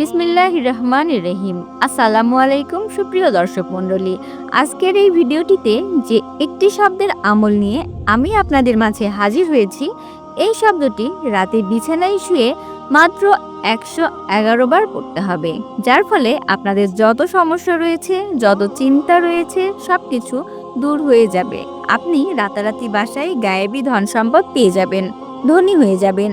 বিসমিল্লাহ রহমান রহিম আসসালামু আলাইকুম সুপ্রিয় দর্শক মণ্ডলী। আজকের এই ভিডিওটিতে যে একটি শব্দের আমল নিয়ে আমি আপনাদের মাঝে হাজির হয়েছি, এই শব্দটি রাতে বিছানায় শুয়ে মাত্র একশো এগারো বার পড়তে হবে, যার ফলে আপনাদের যত সমস্যা রয়েছে, যত চিন্তা রয়েছে সব কিছু দূর হয়ে যাবে। আপনি রাতারাতি বাসায় গায়েবী ধন সম্পদ পেয়ে যাবেন, ধনী হয়ে যাবেন।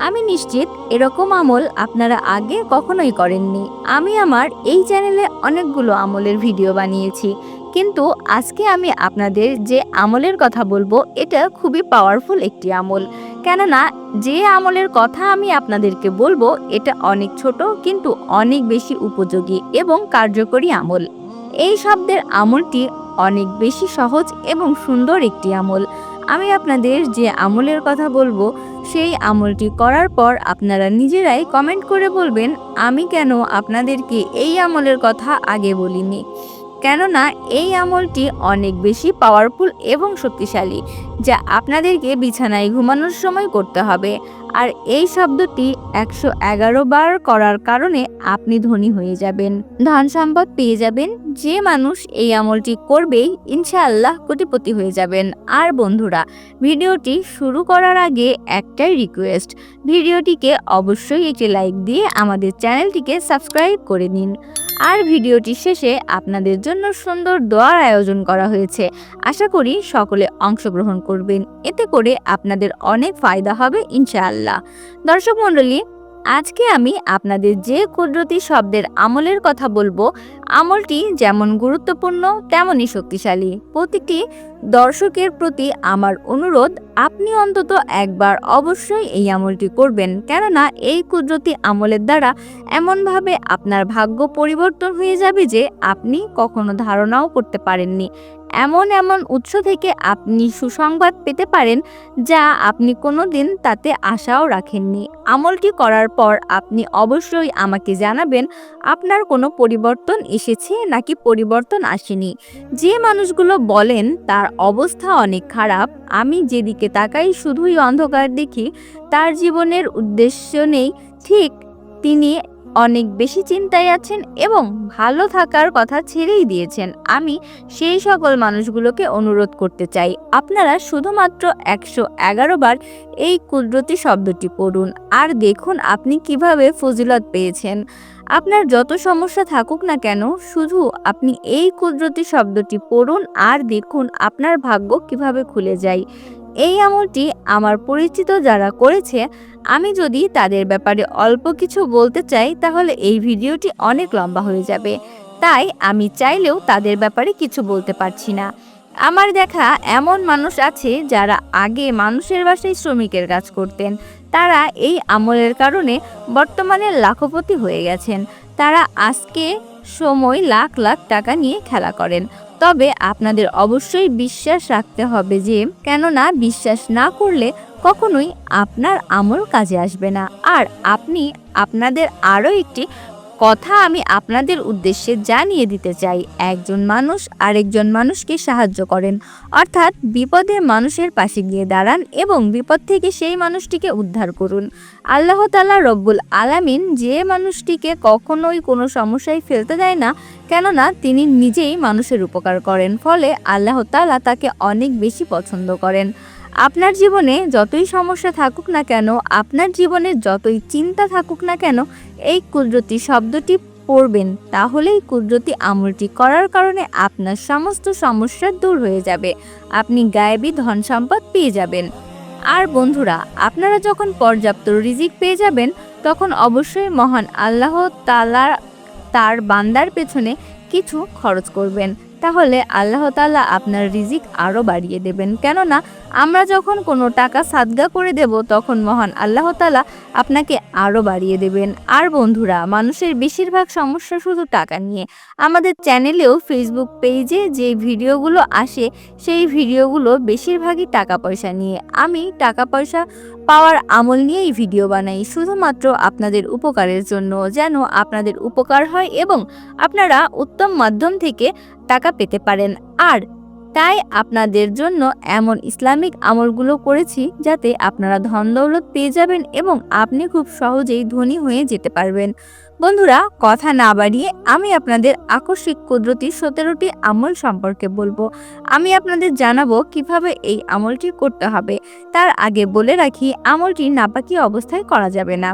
আমি নিশ্চিত এরকম আমল আপনারা আগে কখনোই করেননি। আমি আমার এই চ্যানেলে অনেকগুলো আমলের ভিডিও বানিয়েছি। কিন্তু আজকে আমি আপনাদের যে আমলের কথা বলব, এটা খুবই পাওয়ারফুল একটি আমল। কেননা, যে আমলের কথা আমি আপনাদেরকে বলব, এটা অনেক ছোট কিন্তু অনেক বেশি উপযোগী এবং কার্যকরী আমল। এই শব্দের আমলটি অনেক বেশি সহজ এবং সুন্দর একটি আমল। আমি আপনাদের যে আমলের কথা বলব, সেই আমলটি করার পর আপনারা নিজেরাই কমেন্ট করে বলবেন, আমি কেন আপনাদেরকে এই আমলের কথা আগে বলিনি? কেননা এই আমলটি অনেক বেশি পাওয়ারফুল এবং শক্তিশালী, যা আপনাদেরকে বিছানায় ঘুমানোর সময় করতে হবে। আর এই শব্দটি একশো এগারো বার করার কারণে আপনি ধনী হয়ে যাবেন। ধন সম্পদ পেয়ে যাবেন। যে মানুষ এই আমলটি করবেই ইনশাআল্লাহ কোটিপতি হয়ে যাবেন। আর বন্ধুরা, ভিডিওটি শুরু করার আগে একটাই রিকোয়েস্ট ভিডিওটিকে অবশ্যই একটি লাইক দিয়ে আমাদের চ্যানেলটিকে সাবস্ক্রাইব করে নিন। আর ভিডিওটি শেষে আপনাদের জন্য সুন্দর দোয়ার আয়োজন করা হয়েছে। আশা করি সকলে অংশগ্রহণ করবেন। এতে করে আপনাদের অনেক ফায়দা হবে, ইনশাআল্লাহ। দর্শক মণ্ডলী, আজকে আমি আপনাদের যে কুদরতি শব্দের আমলের কথা বলব আমলটি যেমন গুরুত্বপূর্ণ, তেমনই শক্তিশালী। প্রতিটি দর্শকের প্রতি আমার অনুরোধ, আপনি অন্তত একবার অবশ্যই এই আমলটি করবেন, কেননা এই কুদরতি আমলের দ্বারা এমনভাবে আপনার ভাগ্য পরিবর্তন হয়ে যাবে যে আপনি কখনো ধারণাও করতে পারেননি। এমন এমন উৎস থেকে আপনি সুসংবাদ পেতে পারেন, যা আপনি কোনো দিন তাতে আশাও রাখেননি। আমলটি করার পর আপনি অবশ্যই আমাকে জানাবেন, আপনার কোনো পরিবর্তন এসেছে নাকি পরিবর্তন আসেনি। যে মানুষগুলো বলেন, তার অবস্থা অনেক খারাপ। আমি যেদিকে তাকাই, শুধুই অন্ধকার দেখি। তার জীবনের উদ্দেশ্য নেই। ঠিক তিনি অনেক বেশি চিন্তায় আছেন এবং ভালো থাকার কথা ছেড়েই দিয়েছেন। আমি সেই সকল মানুষগুলোকে অনুরোধ করতে চাই। আপনারা শুধুমাত্র একশো এগারো বার এই কুদরতি শব্দটি পড়ুন। আর দেখুন আপনি কীভাবে ফজিলত পেয়েছেন। আপনার যত সমস্যা থাকুক না কেন, শুধু আপনি এই কুদরতি শব্দটি পড়ুন আর দেখুন আপনার ভাগ্য কীভাবে খুলে যায়। এই আমলটি আমার পরিচিত যারা করেছে, আমি যদি তাদের ব্যাপারে অল্প কিছু বলতে চাই, তাহলে এই ভিডিওটি অনেক লম্বা হয়ে যাবে। তাই আমি চাইলেও তাদের ব্যাপারে কিছু বলতে পারছি না। আমার দেখা এমন মানুষ আছে যারা আগে মানুষের বাসায় শ্রমিকের কাজ করতেন। তারা এই আমলের কারণে বর্তমানে লাখপতি হয়ে গেছেন। তারা আজকে সময় লাখ লাখ টাকা নিয়ে খেলা করেন। তবে আপনাদের অবশ্যই বিশ্বাস রাখতে হবে যে, কেননা বিশ্বাস না করলে কখনোই আপনার আমল কাজে আসবে না। আর আপনি আপনাদের আরও একটি কথা আমি আপনাদের উদ্দেশ্যে জানিয়ে দিতে চাই। একজন মানুষ আরেকজন মানুষকে সাহায্য করেন। অর্থাৎ বিপদে মানুষের পাশে গিয়ে দাঁড়ান এবং বিপদ থেকে সেই মানুষটিকে উদ্ধার করুন। আল্লাহ তালা রব্বুল আলামিন যে মানুষটিকে কখনোই কোনো সমস্যায় ফেলতে দেয় না, কেননা তিনি নিজেই মানুষের উপকার করেন। ফলে আল্লাহ তালা তাকে অনেক বেশি পছন্দ করেন। আপনার জীবনে যতই সমস্যা থাকুক না কেন, আপনার জীবনে যতই চিন্তা থাকুক না কেন, এই কুদরতি শব্দটি পড়বেন। তাহলেই কুদরতি আমলটি করার কারণে আপনার সমস্ত সমস্যা দূর হয়ে যাবে। আপনি গায়েবী ধন সম্পদ পেয়ে যাবেন। আর বন্ধুরা, আপনারা যখন পর্যাপ্ত রিজিক পেয়ে যাবেন, তখন অবশ্যই মহান আল্লাহ তালা তার বান্দার পেছনে কিছু খরচ করবেন। তাহলে আল্লাহ তাআলা আপনার রিজিক আরও বাড়িয়ে দেবেন। কেননা, আমরা যখন কোনো টাকা সাদগা করে দেব, তখন মহান আল্লাহ তালা আপনাকে আরও বাড়িয়ে দেবেন। আর বন্ধুরা, মানুষের বেশিরভাগ সমস্যা শুধু টাকা নিয়ে। আমাদের চ্যানেলেও ফেসবুক পেজে যে ভিডিওগুলো আসে, সেই ভিডিওগুলো বেশিরভাগই টাকা পয়সা নিয়ে। আমি টাকা পয়সা পাওয়ার আমল নিয়েই ভিডিও বানাই, শুধুমাত্র আপনাদের উপকারের জন্য। যেন আপনাদের উপকার হয় এবং আপনারা উত্তম মাধ্যম থেকে টাকা পেতে পারেন। আর তাই আপনাদের জন্য এমন ইসলামিক আমলগুলো করেছি যাতে আপনারা ধন দৌলত পেয়ে যাবেন এবং আপনি খুব সহজেই ধনী হয়ে যেতে পারবেন। বন্ধুরা, কথা না বাড়িয়ে আমি আপনাদের আকস্মিক কুদরতি সতেরোটি আমল সম্পর্কে বলব। আমি আপনাদের জানাব কীভাবে এই আমলটি করতে হবে। তার আগে বলে রাখি, আমলটি নাপাকি অবস্থায় করা যাবে না।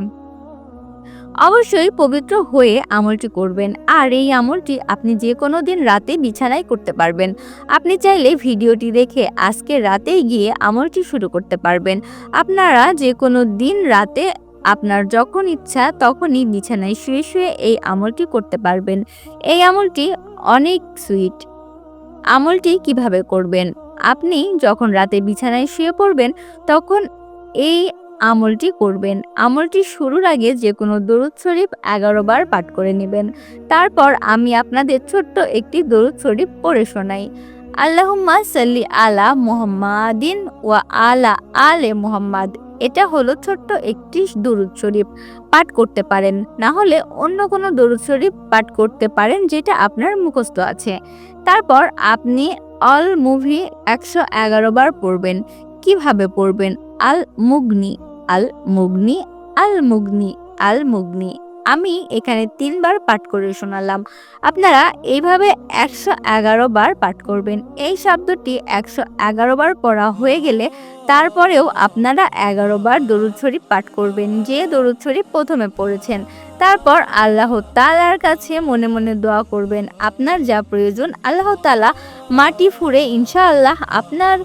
অবশ্যই পবিত্র হয়ে আমলটি করবেন। আর এই আমলটি আপনি যে কোনো দিন রাতে বিছানায় করতে পারবেন। আপনি চাইলে ভিডিওটি দেখে আজকে রাতেই গিয়ে আমলটি শুরু করতে পারবেন। আপনারা যে কোনো দিন রাতে আপনার যখন ইচ্ছা তখনই বিছানায় শুয়ে শুয়ে এই আমলটি করতে পারবেন। এই আমলটি অনেক সুইট। আমলটি কীভাবে করবেন? আপনি যখন রাতে বিছানায় শুয়ে পড়বেন তখন এই আমলটি করবেন। আমলটি শুরুর আগে যে কোনো দরুদ শরীফ এগারো বার পাঠ করে নেবেন। তারপর আমি আপনাদের ছোট্ট একটি দরুদ শরীফ পড়ে শোনাই। আল্লাহুম্মা সাল্লি আলা মোহাম্মাদিন ওয়া আলা আলে মুহাম্মাদ। এটা হলো ছোট্ট একটি দরুদ শরীফ পাঠ করতে পারেন। না হলে অন্য কোনো দরুদ শরীফ পাঠ করতে পারেন যেটা আপনার মুখস্থ আছে। তারপর আপনি অল মুভি একশো এগারো বার পড়বেন। কীভাবে পড়বেন? আল মুগনি। আল মুগনি আল মুগনি আল মুগনি আমি এখানে তিনবার পাঠ করে শোনালাম। আপনারা এইভাবে একশো এগারো বার পাঠ করবেন। এই শব্দটি একশো এগারো বার পড়া হয়ে গেলে তারপরেও আপনারা এগারো বার দরুদ শরীফ পাঠ করবেন, যে দরুদ শরীফ প্রথমে পড়েছেন। তারপর আল্লাহ তালার কাছে মনে মনে দোয়া করবেন, আপনার যা প্রয়োজন আল্লাহ তালা মাটি ফুঁড়ে ইনশাআল্লাহ আপনার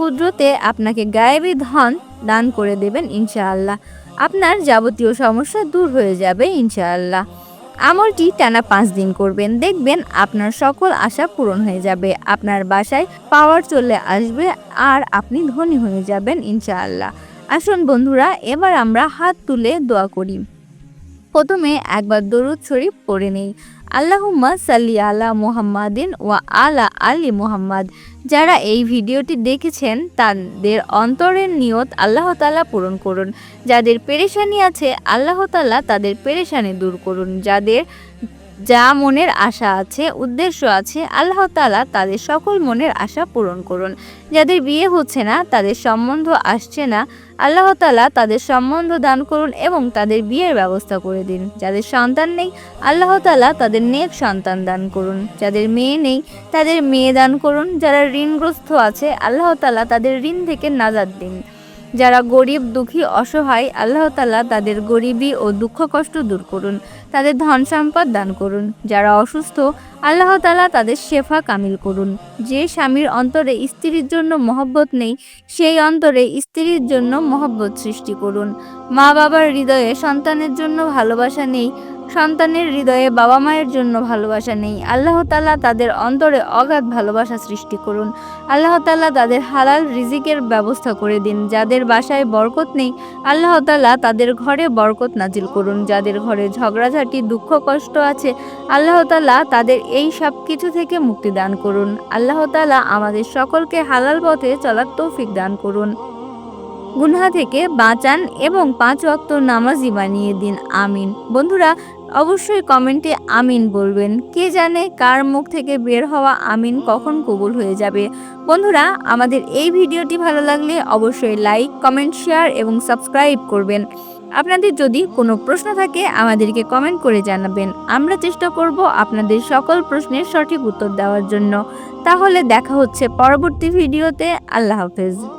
কুদরতে আপনাকে গায়েবী ধন দান করে দেবেন ইনশাআল্লাহ। আপনার যাবতীয় সমস্যা দূর হয়ে যাবে ইনশাআল্লাহ। আমলটি টানা পাঁচ দিন করবেন। দেখবেন আপনার সকল আশা পূরণ হয়ে যাবে। আপনার বাসায় পাওয়ার চলে আসবে আর আপনি ধনী হয়ে যাবেন ইনশাআল্লাহ। আসুন বন্ধুরা, এবার আমরা হাত তুলে দোয়া করি। প্রথমে একবার দরুদ শরীফ পড়ে নেই। আল্লাহুম্মা সাল্লি আলা মুহাম্মাদিন ওয়া আলা আলী মুহাম্মাদ। যারা এই ভিডিওটি দেখেছেন, তাদের অন্তরের নিয়ত আল্লাহ তালা পূরণ করুন। যাদের পেরেশানি আছে, আল্লাহ তালা তাদের পেরেশানি দূর করুন। যাদের যা মনের আশা আছে, উদ্দেশ্য আছে, আল্লাহ তালা তাদের সকল মনের আশা পূরণ করুন। যাদের বিয়ে হচ্ছে না, তাদের সম্বন্ধ আসছে না, আল্লাহ তালা তাদের সম্বন্ধ দান করুন এবং তাদের বিয়ের ব্যবস্থা করে দিন। যাদের সন্তান নেই, আল্লাহ তালা তাদের নেক সন্তান দান করুন। যাদের মেয়ে নেই, তাদের মেয়ে দান করুন। যারা ঋণগ্রস্ত আছে, আল্লাহ তালা তাদের ঋণ থেকে নাজাদ দিন। যারা গরিব, দুঃখী, অসহায়, আল্লাহ তালা তাদের গরিবী ও দুঃখ কষ্ট দূর করুন। তাদের ধন সম্পদ দান করুন। যারা অসুস্থ, আল্লাহ তালা তাদের শেফা কামিল করুন। যে স্বামীর অন্তরে স্ত্রীর জন্য মহব্বত নেই, সেই অন্তরে স্ত্রীর জন্য মহব্বত সৃষ্টি করুন। মা বাবার হৃদয়ে সন্তানের জন্য ভালোবাসা নেই সন্তানের হৃদয়ে বাবা মায়ের জন্য ভালোবাসা নেই। আল্লাহ তালা তাদের অন্তরে অগাধ ভালোবাসা সৃষ্টি করুন। আল্লাহ তালা তাদের হালাল রিজিকের ব্যবস্থা করে দিন। যাদের বাসায় বরকত নেই, আল্লাহ তালা তাদের ঘরে বরকত নাজিল করুন। যাদের ঘরে ঝগড়াঝাটি, দুঃখ, কষ্ট আছে, আল্লাহ তালা তাদের এই সব কিছু থেকে মুক্তি দান করুন। আল্লাহ তালা আমাদের সকলকে হালাল পথে চলার তৌফিক দান করুন। গুনহা থেকে বাঁচান এবং পাঁচ ওয়াক্ত নামাজি বানিয়ে দিন। আমিন। বন্ধুরা অবশ্যই কমেন্টে আমিন বলবেন। কে জানে কার মুখ থেকে বের হওয়া আমিন কখন কবুল হয়ে যাবে? বন্ধুরা, আমাদের এই ভিডিওটি ভালো লাগলে অবশ্যই লাইক, কমেন্ট, শেয়ার এবং সাবস্ক্রাইব করবেন। আপনাদের যদি কোনো প্রশ্ন থাকে, আমাদেরকে কমেন্ট করে জানাবেন। আমরা চেষ্টা করব আপনাদের সকল প্রশ্নের সঠিক উত্তর দেওয়ার জন্য। তাহলে দেখা হচ্ছে পরবর্তী ভিডিওতে। আল্লাহ হাফেজ।